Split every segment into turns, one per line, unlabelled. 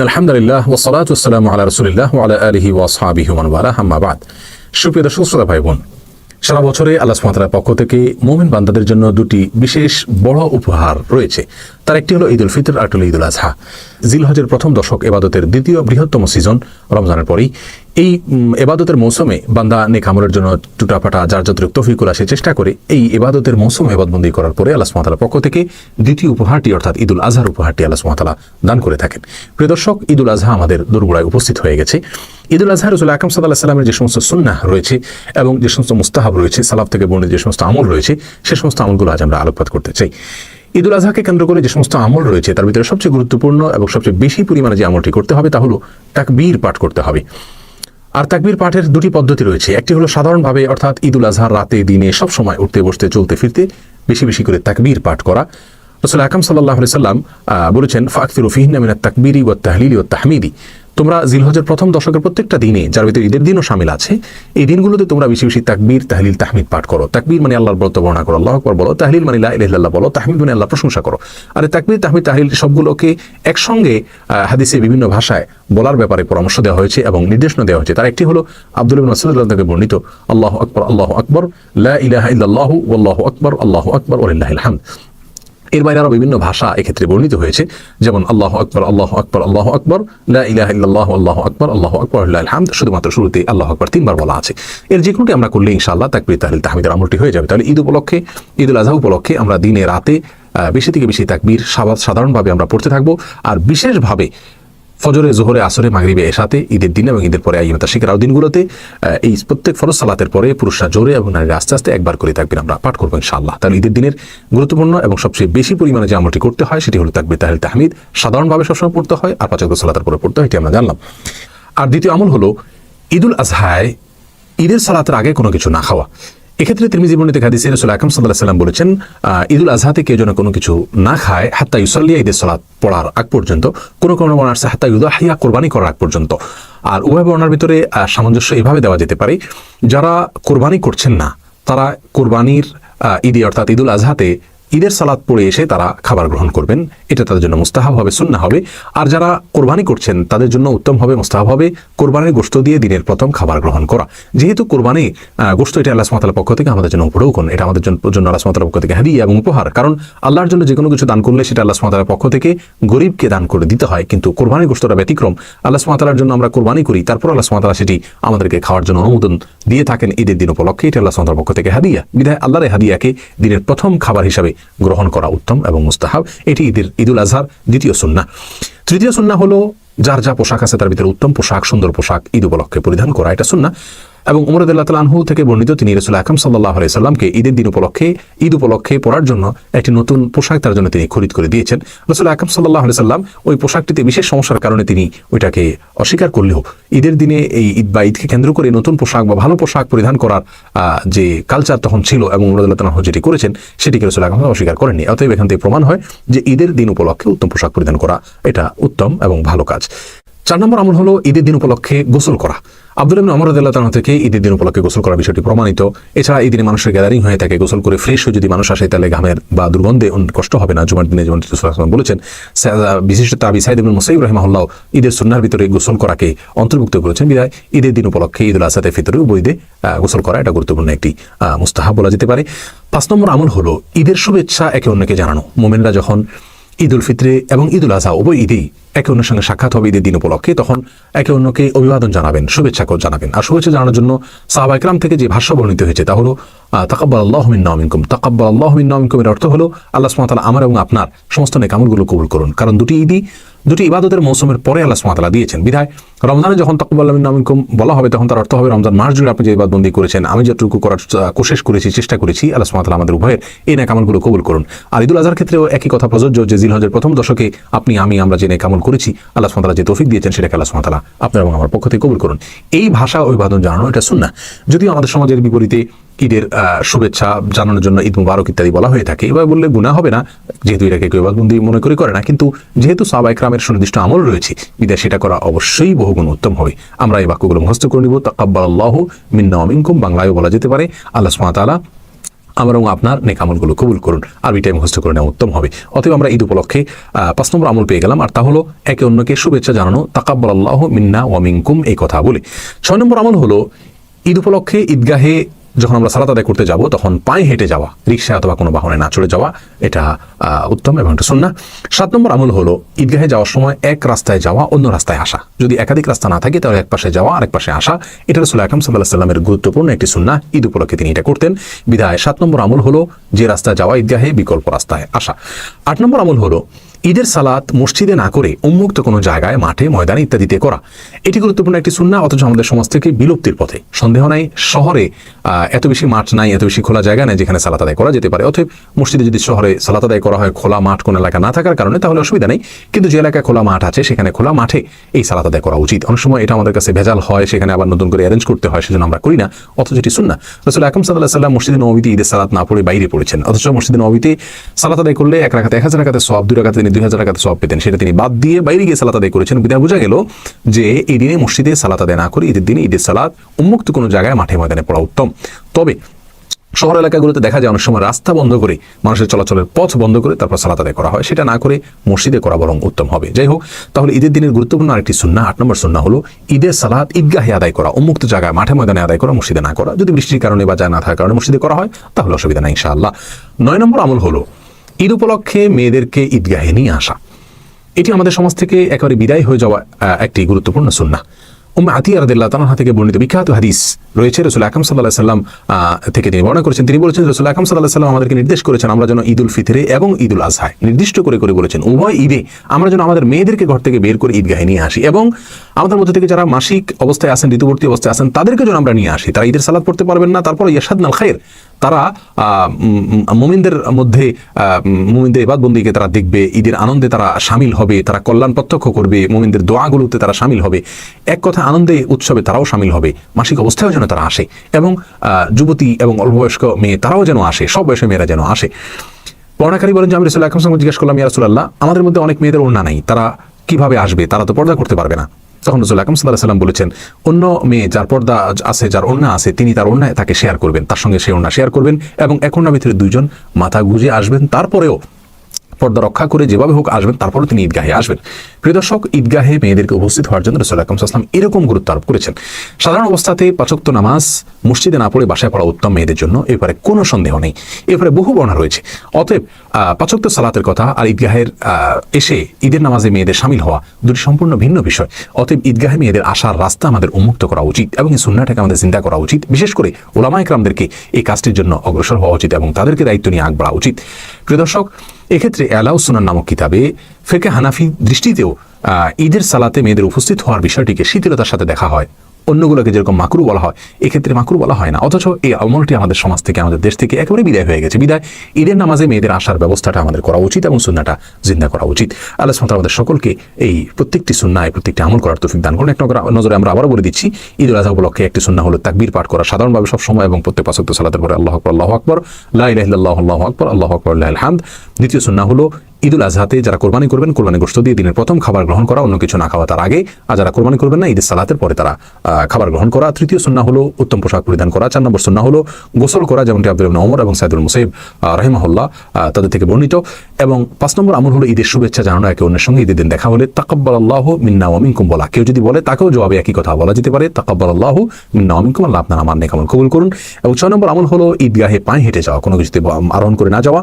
আলহামদুলিল্লাহ ওসলাত আসসালামু আলা রসুলিল্লাহ আলা আলহি ওয়াসহাবিহি ওমান ওয়ালা হাম্মা বাদ। সুপ্রিয় দর্শক ভাই বোন সারা বছরে আল্লাহ পক্ষ থেকে মোমিন বান্দাদের জন্য দুটি বিশেষ বড় উপহার রয়েছে। তার একটি হলো ঈদ উল ফিতর আর ঈদ উল আজহা। জিলহজের প্রথম দশক এবাদতের দ্বিতীয় বৃহত্তম সিজন রমজানের পরেই। এই এবাদতের মৌসুমে বান্দা নেক আমলের জন্য টুটাফাটা যার যতটুকু তফিকুল আসে চেষ্টা করে এই এবাদতের মৌসুম এবাদবন্দি করার পরে আল্লাহ সুমাতার পক্ষ থেকে দ্বিতীয় উপহারটি, অর্থাৎ ঈদুল আজহার উপহারটি আল্লাহ সুমাতালা দান করে থাকেন। প্রিয় দর্শক, ঈদুল আজহা আমাদের দোরগোড়ায় উপস্থিত হয়ে গেছে। ঈদুল আজহা রসুল আকাম সাল্লাহ সাল্লামের যে সমস্ত সুন্নাহ রয়েছে এবং যে সমস্ত মুস্তাহাব রয়েছে, সালাফ থেকে বর্ণিত যে সমস্ত আমল রয়েছে, সে সমস্ত আমলগুলো আজ আমরা আলোকপাত করতে চাই। ঈদুল আজহাকে কেন্দ্র করে যে সমস্ত আমল রয়েছে, তার ভিতরে সবচেয়ে গুরুত্বপূর্ণ এবং সবচেয়ে বেশি পরিমাণে যে আমলটি করতে হবে তা হলো তাকবীর পাঠ করতে হবে। আর তাকবীর পাঠের দুটি পদ্ধতি রয়েছে। একটি হলো সাধারণভাবে অর্থাৎ ঈদুল আজহার রাতে দিনে সব সময় উঠতে, বসতে, চলতে, ফিরতে বেশি বেশি করে তাকবীর পাঠ করা। রসুল আকাম সাল্লাহ সাল্লাম বলেছেন ফাকফির ফিহিনা মিনাত তাকবীরি ও তাহলিলি ও তাহমিদি। তোমরা জিলহজের প্রথম দশকের প্রত্যেকটা দিনে, যার ভিতরে ঈদের দিনও সামিল আছে, এই দিনগুলোতে তোমরা বেশি বেশি তাকবীর, তাহলিল, তাহমিদ পাঠ করো। তাকবীর মানে আল্লাহর বলতে বর্ণনা করো, আল্লাহ আকবর বলো। তাহলিল মানে ইল্লাল্লাহ বলো, তাহমিদ মানে আল্লাহ প্রশংসা করো। আর তাকবীর, তাহমিদ, তাহলিল সবগুলোকে একসঙ্গে হাদিসে বিভিন্ন ভাষায় বলার ব্যাপারে পরামর্শ দেওয়া হয়েছে এবং নির্দেশনা দেওয়া হয়েছে। তার একটি হলো আব্দুল রাদিয়াল্লাহু থেকে বর্ণিত, আল্লাহ আকবর আল্লাহ আকবর, লা ইলাহা ইল্লাল্লাহ, ওয়াল্লাহু আকবর, আল্লাহু আকবর, ওয়ালিল্লাহিল হামদ। এর বাইরে আরও বিভিন্ন ভাষা এক্ষেত্রে বর্ণিত হয়েছে। যেমন, আল্লাহ আকবর আল্লাহ আকবর আল্লাহ আকবর লাহ আল্লাহ আল্লাহ আকবর আল্লাহ আকবর আল্লাহ শুধুমাত্র শুরুতে আল্লাহ আকবর তিনবার বলা আছে। এর যে কোনোটি আমরা করলে ইনশাআল্লাহ তাকবির, তাহলে তাহমিদের আমলটি হয়ে যাবে। তাহলে ঈদ উপলক্ষে, ঈদ উল আজহা উপলক্ষে আমরা দিনে রাতে বেশি থেকে বেশি তাকবীর সাধারণভাবে আমরা পড়তে থাকব। আর বিশেষভাবে ফজরে, জোহরে, আসরে, মাগরিবে এসাতে ঈদের দিন এবং ঈদের পরে আইমতা শিখের আরও দিনগুলোতে এই প্রত্যেক ফরজ সালাতের পরে পুরুষরা জোরে এবং নারীরা আস্তে আস্তে একবার করে থাকবেন আমরা পাঠ করব ইনশাআল্লাহ। তাহলে ঈদের দিনের গুরুত্বপূর্ণ এবং সবচেয়ে বেশি পরিমাণে যে আমলটি করতে হয় সেটি হলো তাকবির তাহলে তাহমিদ। সাধারণভাবে সবসময় পড়তে হয় আর পাঁচাত্তর সালাতের পরে পড়তে হয়, এটি আমরা জানলাম। আর দ্বিতীয় আমল হলো ঈদুল আজহায়, ঈদের সালাতের আগে কোনো কিছু না খাওয়া। এক্ষেত্রে তিরমিজি বর্ণিত হাদিসে রসুল আকাম সাল্লাহ সাল্লাম বলেছেন ঈদুল আজহাতে কেউ যেন কোনো কিছু না খায়, হাত্তা ইউসাল্লিয়া ঈদের সালাত পড়ার আগ পর্যন্ত, কোনো কোনো বর্ণার আছে, হাত্তা ইউদাহিয়া কোরবানি করার আগ পর্যন্ত। আর উভয় বর্ণার ভিতরে সামঞ্জস্য এভাবে দেওয়া যেতে পারে, যারা কোরবানি করছেন না, তারা কোরবানির ঈদে অর্থাৎ ঈদুল আজহাতে ঈদের সালাদ পড়ে এসে তারা খাবার গ্রহণ করবেন। এটা তাদের জন্য মুস্তাহাব হবে সুন্না হবে। আর যারা কোরবানি করছেন, তাদের জন্য উত্তম হবে, মুস্তাহাব হবে। কোরবানির গোস্ত দিয়ে দিনের প্রথম খাবার গ্রহণ করা। যেহেতু কোরবানি গোস্ত এটা আল্লাহ সুমাতার পক্ষ থেকে আমাদের জন্য উপরৌকন এটা আমাদের জন্য আল্লাহ সুমাতার পক্ষ থেকে হাদিয়া এবং উপহার। কারণ আল্লাহর জন্য যে কোনো কিছু দান করলে সেটা আল্লাহ সুমাতার পক্ষ থেকে গরিবকে দান করে দিতে হয়। কিন্তু কোরবানির গোস্তটা ব্যতিক্রম। আল্লাহ সুমাতার জন্য আমরা কোরবানি করি, তারপর আল্লাহ সুমাতারা সেটি আমাদেরকে খাওয়ার জন্য অনুমোদন দিয়ে থাকেন ঈদের দিন উপলক্ষে। এটা আল্লাহ সুমাতার পক্ষ থেকে হাদিয়া। বিধায় আল্লাহর হাদিয়াকে দিনের প্রথম খাবার হিসাবে গ্রহণ করা উত্তম এবং মুস্তাহাব। এটি ঈদের ঈদুল আজহার দ্বিতীয় সুন্না। তৃতীয় সুন্না হলো যার যা পোশাক আছে তার ভিতরে উত্তম পোশাক, সুন্দর পোশাক, ঈদ উপলক্ষে পরিধান করা। এটা সুন্না। এবং উমরদ আল্লাহ আনহু থেকে বর্ণিত তিনি রসুল আকাম সাল্লাহ সাল্লামকে ঈদের দিন উপলক্ষে, ঈদ উপলক্ষে পরার জন্য একটি নতুন পোশাক তার জন্য তিনি খরিদ করে দিয়েছেন। রসুল আকাম সাল্লাহ সাল্লাম ওই পোশাকটিতে বিশেষ সমস্যার কারণে তিনি ওইটাকে অস্বীকার করলেও, ঈদের দিনে এই ঈদ বা ঈদকে কেন্দ্র করে নতুন পোশাক বা ভালো পোশাক পরিধান করার যে কালচার তখন ছিল এবং উমরদ আল্লাহ আনহু যেটি করেছেন, সেটিকে রসুল আকাম অস্বীকার করেননি। অতএব এখান থেকে প্রমাণ হয় যে ঈদের দিন উপলক্ষে উত্তম পোশাক পরিধান করা এটা উত্তম এবং ভালো কাজ। চার নম্বর আমল হলো ঈদের দিন উপলক্ষে গোসল করা। আব্দুল ইবনে রাদিয়াল্লাহু তাআলা থেকে ঈদের দিন উপলক্ষে গোসল করার বিষয়টি প্রমাণিত। এছাড়া এই দিনে মানুষের গ্যাদারিং হয়ে থাকে গোসল করে ফ্রেশ হয়ে যদি মানুষ আসে তাহলে ঘামের বা দুর্গন্ধে কষ্ট হবে না। জুমার দিনে যেমন রাসূল সাল্লাল্লাহু আলাইহি ওয়াসাল্লাম বলেছেন বিশিষ্ট তাবি সাইদ ইবনে মুসাইব রাহিমাহুল্লাহ ঈদের সুন্নাহর ভিতরে গোসল করাকে অন্তর্ভুক্ত করেছেন। বিধায় ঈদের দিন উপলক্ষে ঈদ ঈদুল আজহাতে ফিতরে বইদে গোসল করা এটা গুরুত্বপূর্ণ একটি আহ, মুস্তাহাব বলা যেতে পারে। পাঁচ নম্বর আমল হলো ঈদের শুভেচ্ছা একে অন্যকে জানানো। মোমেনরা যখন ঈদ উল ফিতরে এবং ঈদ উল আজহা উভয় ঈদেই একে অন্যের সঙ্গে সাক্ষাৎ হবে ঈদের দিন উপলক্ষে, তখন একে অন্যকে অভিবাদন জানাবেন, শুভেচ্ছা করে জানাবেন। আর শুভেচ্ছা জানানোর জন্য সাহাবা ইকরাম থেকে যে ভাষ্য বর্ণিত হয়েছে, তা হলো তাকাব্বাল আল্লাহ মিন নামিনকুম তাকাব্বাল আল্লাহ মিন নামিনকুম এর অর্থ হলো, আল্লাহ সুমাতাল আমার এবং আপনার সমস্ত নেকামলগুলো কবুল করুন। কারণ দুটি ঈদই দুটি ইবাদতের মৌসুমের পরে আল্লাহ তাআলা দিয়েছেন, বিধায় রমজানে যখন তাকাব্বাল মিন নামিনকুম বলা হবে, তখন তার অর্থ হবে রমজান মাস জুড়ে আপনি যে ইবাদবন্দি করেছেন, আমি যতটুকু করার কোশিশ করেছি, চেষ্টা করেছি, আল্লাহ তাআলা আমাদের উভয়ের এই নেকামলগুলো কবুল করুন। আর ঈদুল আজহার ক্ষেত্রেও একই কথা প্রযোজ্য যে জিলহজের প্রথম দশকে আপনি, আমি, আমরা যে নেকামল করেছি, আল্লাহ তাআলা যে তৌফিক দিয়েছেন, সেটাকে আল্লাহ ওয়া আপনার এবং আমার পক্ষ থেকে কবুল করুন। এই ভাষা অভিবাদন জানানো এটা সুন্নাহ। যদিও আমাদের সমাজের বিপরীতে ঈদের শুভেচ্ছা জানানোর জন্য ঈদ মুবারক ইত্যাদি বলা হয়ে থাকে। এবার বললে গুণা হবে না, যেহেতু এটাকে কেউ ইবাদতবন্দি মনে করে করে না, কিন্তু যেহেতু সাবা একরামের সুনির্দিষ্ট আমল রয়েছে বিদায় সেটা করা অবশ্যই বহুগুণ উত্তম হবে। আমরা এই বাক্যগুলো মুখস্থ করে নিব। তাকাব্বাল আল্লাহ মিন্না মিনকুম, বাংলায়ও বলা যেতে পারে। আল্লাহ তাআলা আমার এবং আপনার নেক আমলগুলো কবুল করুন আর আরবিটাই মুখস্থ করে নেওয়া উত্তম হবে। অতএব আমরা ঈদ উপলক্ষে পাঁচ নম্বর আমল পেয়ে গেলাম, আর তা হলো একে অন্যকে শুভেচ্ছা জানানো তাকাব্বাল আল্লাহ মিন্না ওয়ামিনকুম এই কথা বলে। ছয় নম্বর আমল হলো ঈদ উপলক্ষে ঈদগাহে যখন আমরা সালাত আদায় করতে যাব, তখন পায়ে হেঁটে যাওয়া রিক্সা অথবা কোনো বাহনে না চড়ে যাওয়া, এটা উত্তম এবং এটা সুন্না সাত নম্বর আমল হলো ঈদগাহে যাওয়ার সময় এক রাস্তায় যাওয়া, অন্য রাস্তায় আসা। যদি একাধিক রাস্তা না থাকে, তাহলে এক পাশে যাওয়া, আরেক পাশে আসা। এটা রসুল আকরম সাল্লাহ সাল্লামের গুরুত্বপূর্ণ একটি সুন্না ঈদ উপলক্ষে তিনি এটা করতেন। বিধায় সাত নম্বর আমল হলো যে রাস্তায় যাওয়া, ঈদগাহে বিকল্প রাস্তায় আসা। আট নম্বর আমল হলো ঈদের সালাত মসজিদে না করে উন্মুক্ত কোনো জায়গায়, মাঠে, ময়দানে ইত্যাদিতে করা। এটি গুরুত্বপূর্ণ একটি সুন্না অথচ আমাদের সমাজ থেকে বিলুপ্তির পথে। সন্দেহ নাই, শহরে এত বেশি মাঠ নাই, এত বেশি খোলা জায়গা নাই যেখানে সালাত আদায় করা যেতে পারে। অথবা মসজিদে যদি শহরে সালাত আদায় করা হয়, খোলা মাঠ কোনো এলাকা না থাকার কারণে, তাহলে অসুবিধা নেই। কিন্তু যে এলাকায় খোলা মাঠ আছে, সেখানে খোলা মাঠে এই সালাত আদায় করা উচিত। অনেক সময় এটা আমাদের কাছে ভেজাল হয়, সেখানে আবার নতুন করে অ্যারেঞ্জ করতে হয়, সেজন্য আমরা করি না, অথচ এটি সুন্না রসুল আকরম সাল্লাহ সাল্লাম মসজিদে নবীতে ঈদের সালাত না পড়ে বাইরে পড়েছেন, অথচ মসজিদে নবীতে সালাত আদায় করলে এক রাখাতে এক হাজার রাখাতে সব দুই রাখাতে দুই হাজার রাখাতে সব পেতেন। সেটা তিনি বাদ দিয়ে বাইরে গিয়ে সালাত আদায় করেছেন। বিদায় বোঝা গেল যে এই দিনে মসজিদে সালাত আদায় না করে ঈদের দিনে ঈদের সালাত উন্মুক্ত কোনো জায়গায় মাঠে ময়দানে পড়া উত্তম। তবে শহর এলাকাগুলোতে দেখা যায় অনেক সময় রাস্তা বন্ধ করে, মানুষের চলাচলের পথ বন্ধ করে তারপর সালাত আদায় করা হয়। সেটা না করে মসজিদে করা বরং উত্তম হবে। যাই হোক, তাহলে ঈদের দিনের গুরুত্বপূর্ণ আরেকটি সুন্না আট নম্বর সুন্না হলো ঈদের সালাত ঈদগাহে আদায় করা, উন্মুক্ত জায়গায় মাঠে ময়দানে আদায় করা, মসজিদে না করা। যদি বৃষ্টির কারণে বা যা না থাকার কারণে মসজিদে করা হয়, তাহলে অসুবিধা নাই ইনশাআল্লাহ। নয় নম্বর আমল হলো ঈদ উপলক্ষে মেয়েদেরকে ঈদগাহে নিয়ে আসা। এটি আমাদের সমাজ থেকে একেবারে বিদায় হয়ে যাওয়া একটি গুরুত্বপূর্ণ সুন্না উম্মে আতিয়া রাদিল্লাহ তানহা থেকে বর্ণিত বিখ্যাত হাদিস রয়েছে, রসুল আকরম সাল্লাহ সাল্লাম থেকে তিনি বর্ণনা করেছেন। তিনি বলেছেন, রসুল আকরম সাল্লাহ সাল্লাম আমাদেরকে নির্দেশ করেছেন, আমরা যেন ঈদ উল ফিতরে এবং ঈদ উল আজহায় নির্দিষ্ট করে করে বলেছেন, উভয় ঈদে আমরা যেন আমাদের মেয়েদেরকে ঘর থেকে বের করে ঈদগাহে নিয়ে আসি এবং আমাদের মধ্যে থেকে যারা মাসিক অবস্থায় আসেন ঋতুবর্তী অবস্থায় আসেন তাদেরকে যেন আমরা নিয়ে আসি। তারা ঈদের সালাদ পড়তে পারবেন না, তারপর ইয়াসাদ নাল খায়ের তারা মুমিনদের মধ্যে মুমিনদের এবাদবন্দিকে তারা দেখবে, ঈদের আনন্দে তারা সামিল হবে, তারা কল্যাণ প্রত্যক্ষ করবে, মুমিনদের দোয়াগুলোতে তারা সামিল হবে। এক কথা, আনন্দে, উৎসবে তারাও সামিল হবে। মাসিক অবস্থায়ও যেন তারা আসে এবং যুবতী এবং অল্পবয়স্ক মেয়ে তারাও যেন আসে, সব বয়সের মেয়েরা যেন আসে। বর্ণাকারী বলেন যে, আমি রসুল্লাহ আকরম সঙ্গে জিজ্ঞেস করলাম ইয়ারসুল্লাহ আমাদের মধ্যে অনেক মেয়েদের ওড়না নাই, তারা কীভাবে আসবে? তারা তো পর্দা করতে পারবে না। তখন রসুল আকরম সাল্লাহ সাল্লাম বলেছেন, অন্য মেয়ে যার পর্দা আছে, যার অন্যা আছে, তিনি তার অন্যায় তাকে শেয়ার করবেন, তার সঙ্গে সে অন্যা শেয়ার করবেন এবং এখন ভিতরে দুইজন মাথা গুজে আসবেন, তারপরেও পর্দা রক্ষা করে যেভাবে হোক আসবেন তারপরে তিনি ঈদগাহে আসবেন। প্রিয় দর্শক, ঈদগাহে মেয়েদেরকে উপস্থিত হওয়ার জন্য রসুল আকরম সাল্লাম এরকম গুরুত্ব আরোপ করেছেন। সাধারণ অবস্থাতে পাচক্ত নামাজ, মসজিদে না পড়ে বাসায় পড়া উত্তম মেয়েদের জন্য এবারে কোনো সন্দেহ নেই। এবারে বহু বর্ণা রয়েছে। অতএব পাচক্ত সালাতের কথা আর ঈদগাহের এসে ঈদের নামাজে মেয়েদের সামিল হওয়া দুটি সম্পূর্ণ ভিন্ন বিষয়। অতএব, ঈদগাহে মেয়েদের আসার রাস্তা আমাদের উন্মুক্ত করা উচিত এবং এই সুন্নাটাকে আমাদের চিন্তা করা উচিত। বিশেষ করে ওলামা ইকরামদেরকে এই কাজটির জন্য অগ্রসর হওয়া উচিত এবং তাদেরকে দায়িত্ব নিয়ে আগ বাড়া উচিত। প্রিয় দর্শক এক্ষেত্রে অ্যালাউ সুনান নামক কিতাবে ফেকে হানাফি দৃষ্টিতেও ঈদের সালাতে মেয়েদের উপস্থিত হওয়ার বিষয়টিকে শিথিলতার সাথে দেখা হয়। অন্যগুলোকে যেরকম মাকরু বলা হয়, এক্ষেত্রে মাকরু বলা হয় না। অথচ এই আমলটি আমাদের সমাজ থেকে, আমাদের দেশ থেকে একেবারে বিদায় হয়ে গেছে। বিদায়, ঈদের নামাজে মেয়েদের আসার ব্যবস্থাটা আমাদের করা উচিত এবং সুন্নাটা জিন্দা করা উচিত। আল্লাহ সুবহানাহু আমাদের সকলকে এই প্রত্যেকটি সুন্নায় প্রত্যেকটি আমল করার তৌফিক দান করুন। এক নজর- আমরা আবারও বলে দিচ্ছি, ঈদ উল আজহা উপলক্ষে একটি সুন্না হলো তাকবীর পাঠ করা সাধারণভাবে সব সময় এবং প্রত্যেক পাঁচক্ত সালাতের পরে আল্লাহ আকবর আল্লাহ আকবর লা ইলাহা ইল্লাল্লাহু আল্লাহু আকবর, আল্লাহ আকবর আল্লাহুল হামদ দ্বিতীয় সুন্না হলো ঈদুল আজহাতে যারা কোরবানি করবেন, কোরবানি গোষ্ঠ দিয়ে দিনের প্রথম খাবার গ্রহণ করা, অন্য কিছু না খাওয়া তার আগে। আর যারা কোরবানি করবেন না, ঈদের সালাতের পরে তারা খাবার গ্রহণ করা। তৃতীয় সুন্না হলো উত্তম পোশাক পরিধান করা। চার নম্বর সুন্না হলো গোসল করা, যেমনটি আব্দুল ওমর এবং সাইদুল মুসাইব রহিমাহুল্লাহ তাদের থেকে বর্ণিত। এবং পাঁচ নম্বর আমল হলো ঈদের শুভেচ্ছা জানানো, একে অন্যের সঙ্গে ঈদের দিন দেখা হলে তাকাব্বাল আল্লাহ মিন্না ওয়ামিনকুম বলা। কেউ যদি বলে, তাকেও জবাবে একই কথা বলা যেতে পারে তাকাব্বাল আল্লাহ মিন্না ওয়ামিনকুম আল্লাহ আপনার আমার নেক আমল কবুল করুন। এবং ছয় নম্বর আমল হলো ঈদগাহে পায়ে হেঁটে যাওয়া, কোনো কিছুতে আরোহণ করে না যাওয়া।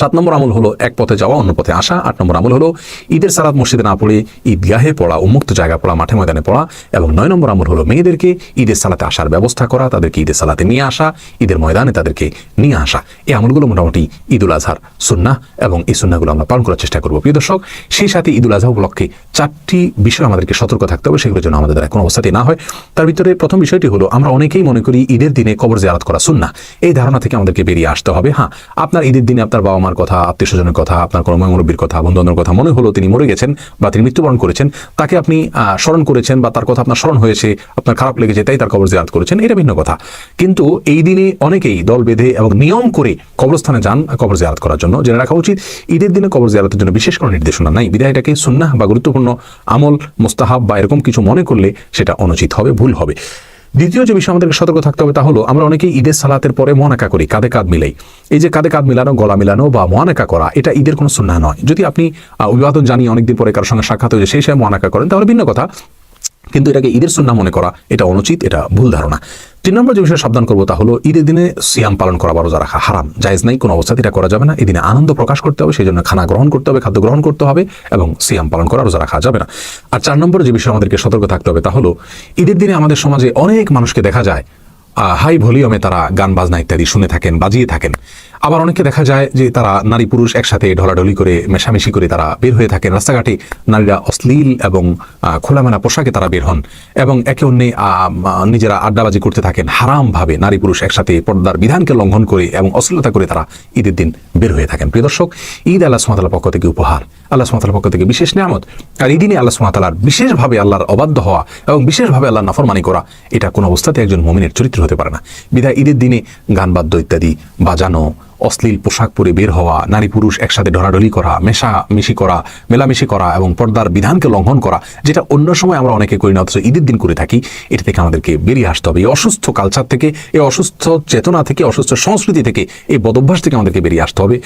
সাত নম্বর আমল হলো এক পথে যাওয়া, অন্য পথে আসা। আট নম্বর আমল হলো ঈদের সালাদ মসজিদে না পড়ে ঈদগাহে পড়া, উন্মুক্ত জায়গা পড়া, মাঠে ময়দানে পড়া। এবং নয় নম্বর আমল হলো মেয়েদেরকে ঈদের সালাতে আসার ব্যবস্থা করা, তাদেরকে ঈদের সালাতে নিয়ে আসা, ঈদের ময়দানে তাদেরকে নিয়ে আসা। এই আমলগুলো মোটামুটি ঈদুল আজহার সুন্না এবং এই সুন্নাগুলো আমরা পালন করার চেষ্টা করব। প্রিয় দর্শক, সেই সাথে ঈদুল আজহা উপলক্ষে চারটি বিষয় আমাদেরকে সতর্ক থাকতে হবে, সেগুলোর জন্য আমাদের দ্বারা কোনো অবস্থাতেই না হয়। তার ভিতরে প্রথম বিষয়টি হলো, আমরা অনেকেই মনে করি ঈদের দিনে কবর জিয়ারত করা সুন্না এই ধারণা থেকে আমাদেরকে বেরিয়ে আসতে হবে। হ্যাঁ আপনার ঈদের দিনে আপনার বাবা মার কথা, আত্মীয় স্বজনের কথা, আপনার কোনো মুরব্বীর কথা বন্ধু বান্ধবের কথা মনে হলো তিনি মরে গেছেন বা তিনি মৃত্যুবরণ করেছেন, তাকে আপনি স্মরণ করেছেন বা তার কথা আপনার স্মরণ হয়েছে, আপনার খারাপ লেগেছে, তাই তার কবর জিয়ারত করেছেন, এটা ভিন্ন কথা। কিন্তু এই দিনে অনেকেই দল বেঁধে এবং নিয়ম করে কবরস্থানে যান কবর জিয়ারত করার জন্য, জেনে রাখা উচিত, ঈদের দিনে কবর জিয়ারতের জন্য বিশেষ কোনো নির্দেশনা নাই। বিদায় এটাকে সুন্নাহ বা গুরুত্বপূর্ণ আমল, মোস্তাহাব বা এরকম কিছু মনে করলে সেটা অনুচিত হবে, ভুল হবে। দ্বিতীয় যে বিষয় আমাদেরকে সতর্ক থাকতে হবে তা হলো, আমরা অনেকে ঈদের সালাতের পরে মহানাকা করি, কাঁধে কাঁধ মিলাই। এই যে কাঁধে কাঁধ মিলানো, গলা মিলানো বা মহানাকা করা, এটা ঈদের কোনো সুন্না নয়। যদি আপনি অভিবাদন জানিয়ে অনেকদিন পরে কারোর সঙ্গে সাক্ষাৎ হয়েছে সেই সময় মহানাকা করেন, তাহলে ভিন্ন কথা। কিন্তু এটাকে ঈদের সুন্না মনে করা, এটা অনুচিত, এটা ভুল ধারণা। তিন নম্বর যে বিষয়ে সাবধান করব তা হলো ঈদের দিনে সিয়াম পালন করা বা রোজা রাখা হারাম। জায়জ নাই, কোনো অবস্থাতে এটা করা যাবে না। এদিনে আনন্দ প্রকাশ করতে হবে, সেই জন্য খানা গ্রহণ করতে হবে, খাদ্য গ্রহণ করতে হবে এবং সিয়াম পালন করা রোজা রাখা যাবে না। আর চার নম্বর যে বিষয়ে আমাদেরকে সতর্ক থাকতে হবে তা হলো, ঈদের দিনে আমাদের সমাজে অনেক মানুষকে দেখা যায় হাই ভলিউমে তারা গান বাজনা ইত্যাদি শুনে থাকেন, বাজিয়ে থাকেন। আবার অনেকে দেখা যায় যে তারা নারী পুরুষ একসাথে ঢলাঢলি করে, মেশামেশি করে তারা বের হয়ে থাকেন। রাস্তাঘাটে নারীরা অশ্লীল এবং খোলামেলা পোশাকে তারা বের হন এবং একে অন্যে নিজেরা আড্ডাবাজি করতে থাকেন। হারামভাবে নারী পুরুষ একসাথে পর্দার বিধানকে লঙ্ঘন করে এবং অশ্লীলতা করে তারা ঈদের দিন বের হয়ে থাকেন। প্রিয় দর্শক, ঈদ আল্লাহ সুমাতালার পক্ষ থেকে উপহার। আল্লাহ সুমাতালার পক্ষ থেকে বিশেষ নিয়ামত। আর এই দিনে আল্লাহ সুমাতালার বিশেষভাবে আল্লাহর অবাধ্য হওয়া এবং বিশেষভাবে আল্লাহ নাফরমানি করা, এটা কোনো অবস্থাতে একজন মমিনের চরিত্র হতে পারে না। বিধায় ঈদের দিনে গান বাদ্য ইত্যাদি বাজানো অশ্লীল পোশাক পরে বের হওয়া, নারী পুরুষ একসাথে ঢলাঢলি করা, মেশা মিশি করা, মেলামেশি করা এবং পর্দার বিধানকে লঙ্ঘন করা, যেটা অন্য সময় আমরা অনেকে করি না, অথচ ঈদের দিন করে থাকি, এটা থেকে আমাদেরকে বেরিয়ে আসতে হবে। এই অসুস্থ কালচার থেকে, এই অসুস্থ চেতনা থেকে, অসুস্থ সংস্কৃতি থেকে, এই বদভ্যাস থেকে আমাদেরকে বেরিয়ে আসতে হবে।